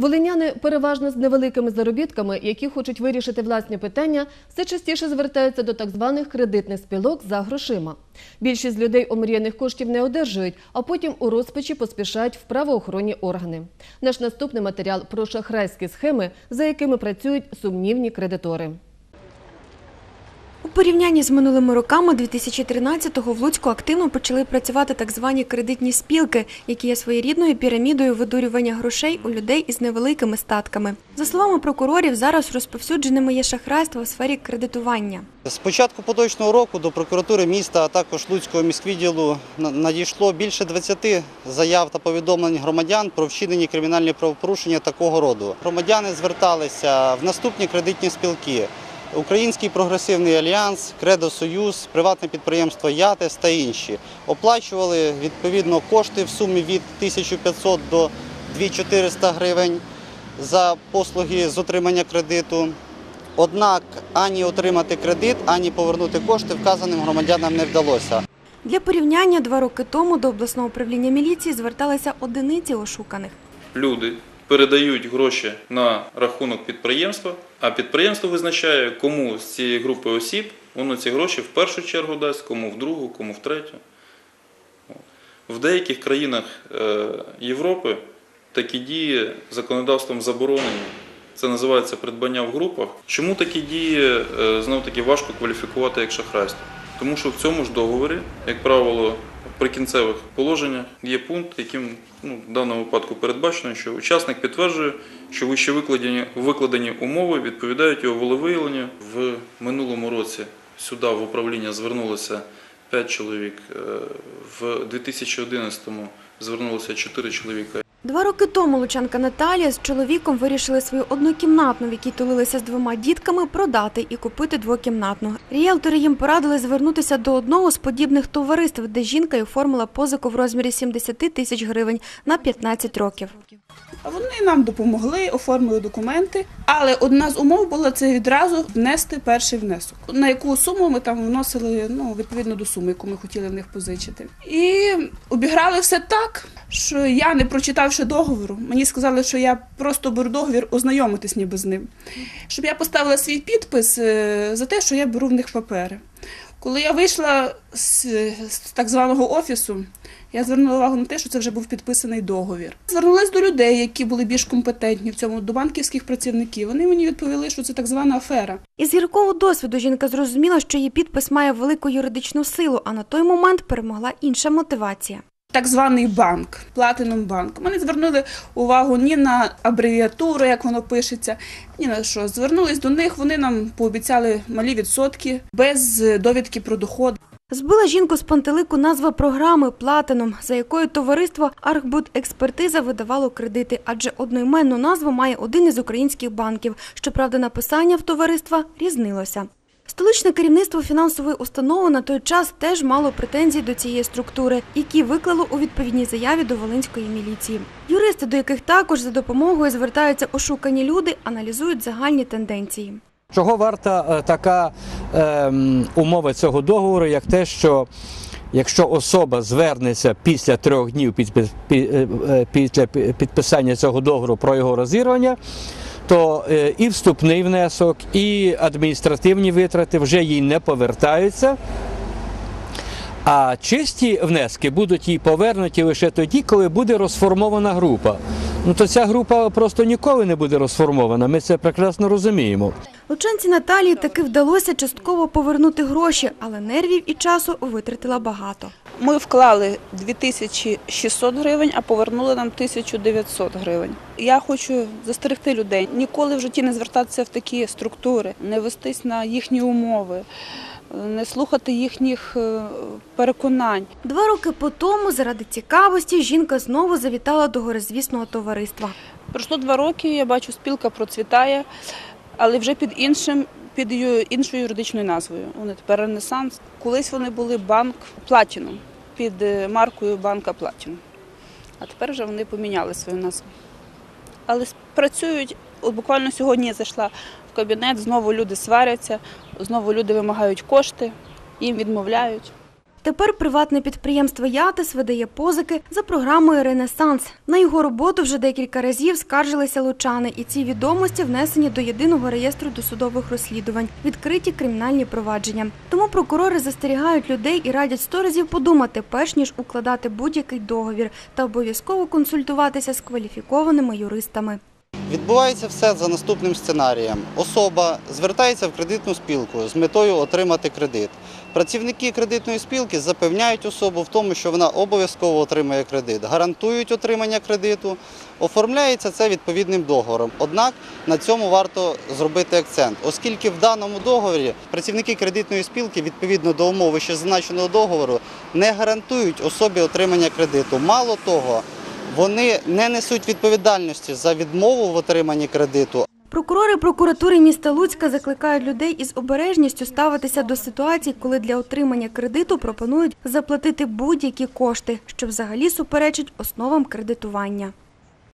Волиняни переважно з невеликими заробітками, які хочуть вирішити власні питання, все частіше звертаються до так званих кредитних спілок за грошима. Більшість людей омріяних коштів не одержують, а потім у розпачі поспішають в правоохоронні органи. Наш наступний матеріал про шахрайські схеми, за якими працюють сумнівні кредитори. Порівнянні з минулими роками 2013-го в Луцьку активно почали працювати так звані кредитні спілки, які є своєрідною пірамідою видурювання грошей у людей із невеликими статками. За словами прокурорів, зараз розповсюдженими є шахрайство у сфері кредитування. З початку поточного року до прокуратури міста, а також Луцького міськвідділу на- надійшло більше 20 заяв та повідомлень громадян про вчинені кримінальні правопорушення такого роду. Громадяни зверталися в наступні кредитні спілки. Український прогресивний альянс, Кредо Союз, приватне підприємство Ятес та інші оплачували відповідно кошти в сумі від 1500 до 2400 гривень за послуги з отримання кредиту. Однак ані отримати кредит, ані повернути кошти вказаним громадянам не вдалося. Для порівняння два роки тому до обласного управління міліції зверталися одиниці ошуканих. люди передають гроші на рахунок підприємства, а підприємство визначає, кому з цієї групи осіб воно ці гроші в першу чергу дасть, кому в другу, кому в третю. В деяких країнах е, Європи такі дії законодавством заборонені. Це називається придбання в групах. Чому такі дії знов таки важко кваліфікувати як шахрайство? Тому що в цьому ж договорі, як правило, прикінцевих положеннях є пункт, яким ну, в даному випадку передбачено, що учасник підтверджує, що вище викладені, викладені умови відповідають його волевиявленню. В минулому році сюди в управління звернулося 5 чоловік, е, в 2011-му звернулося 4 чоловіка. Два роки тому лучанка Наталія з чоловіком вирішили свою однокімнатну, в якій тулилися з двома дітками, продати і купити двокімнатну. Ріелтори їм порадили звернутися до одного з подібних товариств, де жінка й оформила позику в розмірі 70 тисяч гривень на 15 років. Вони нам допомогли, оформили документи, але одна з умов була це відразу внести перший внесок. На яку суму ми там вносили ну, відповідно до суми, яку ми хотіли в них позичити. І обіграли все так, що я, не прочитавши договору, мені сказали, що я просто беру договір ознайомитись ніби з ним. Щоб я поставила свій підпис е, за те, що я беру в них папери. Коли я вийшла з, з так званого офісу, я звернула увагу на те, що це вже був підписаний договір. Звернулася до людей, які були більш компетентні в цьому, до банківських працівників. Вони мені відповіли, що це так звана афера. Із гіркого досвіду жінка зрозуміла, що її підпис має велику юридичну силу, а на той момент перемогла інша мотивація. Так званий банк, Platinum банк. Не звернули увагу ні на абревіатуру, як воно пишеться, ні на що. Звернулись до них, вони нам пообіцяли малі відсотки без довідки про доход. Збила жінку з пантелику назва програми Платином, за якою товариство Архбудекспертиза видавало кредити, адже одноіменну назву має один із українських банків. Щоправда, написання в товариства різнилося. Столичне керівництво фінансової установи на той час теж мало претензій до цієї структури, які виклало у відповідній заяві до Волинської міліції. Юристи, до яких також за допомогою звертаються ошукані люди, аналізують загальні тенденції. Чого варта е, така ем, умова цього договору, як те, що якщо особа звернеться після трьох днів е, е, після підписання цього договору про його розірвання, то е, і вступний внесок, і адміністративні витрати вже їй не повертаються. А чисті внески будуть їй повернуті лише тоді, коли буде розформована група. Ну то ця група просто ніколи не буде розформована. Ми це прекрасно розуміємо. Лучанці Наталії таки вдалося частково повернути гроші, але нервів і часу витратила багато. Ми вклали 2600 гривень, а повернули нам 1900 гривень. Я хочу застерегти людей ніколи в житті не звертатися в такі структури, не вестись на їхні умови, не слухати їхніх е, переконань. Два роки по тому, заради цікавості, жінка знову завітала до горизвісного товариства. Пройшло два роки, я бачу, спілка процвітає, але вже під іншим. Під іншою юридичною назвою. Вони тепер Ренесанс. Колись вони були банк Платіном під е, маркою банка Платіном. А тепер вже вони поміняли свою назву. Але працюють. От буквально сьогодні я зайшла в кабінет, знову люди сваряться, знову люди вимагають кошти, їм відмовляють. Тепер приватне підприємство Ятис видає позики за програмою Ренесанс. На його роботу вже декілька разів скаржилися лучани, і ці відомості внесені до єдиного реєстру досудових розслідувань, відкриті кримінальні провадження. Тому прокурори застерігають людей і радять сто разів подумати, перш ніж укладати будь-який договір, та обов'язково консультуватися з кваліфікованими юристами. Відбувається все за наступним сценарієм. Особа звертається в кредитну спілку з метою отримати кредит. Працівники кредитної спілки запевняють особу в тому, що вона обов'язково отримає кредит, гарантують отримання кредиту. Оформляється це відповідним договором. Однак на цьому варто зробити акцент, оскільки в даному договорі працівники кредитної спілки відповідно до умови, що зазначеного договору, не гарантують особі отримання кредиту. Мало того, вони не несуть відповідальності за відмову в отриманні кредиту, Прокурори прокуратури міста Луцька закликають людей із обережністю ставитися до ситуацій, коли для отримання кредиту пропонують заплатити будь-які кошти, що взагалі суперечить основам кредитування.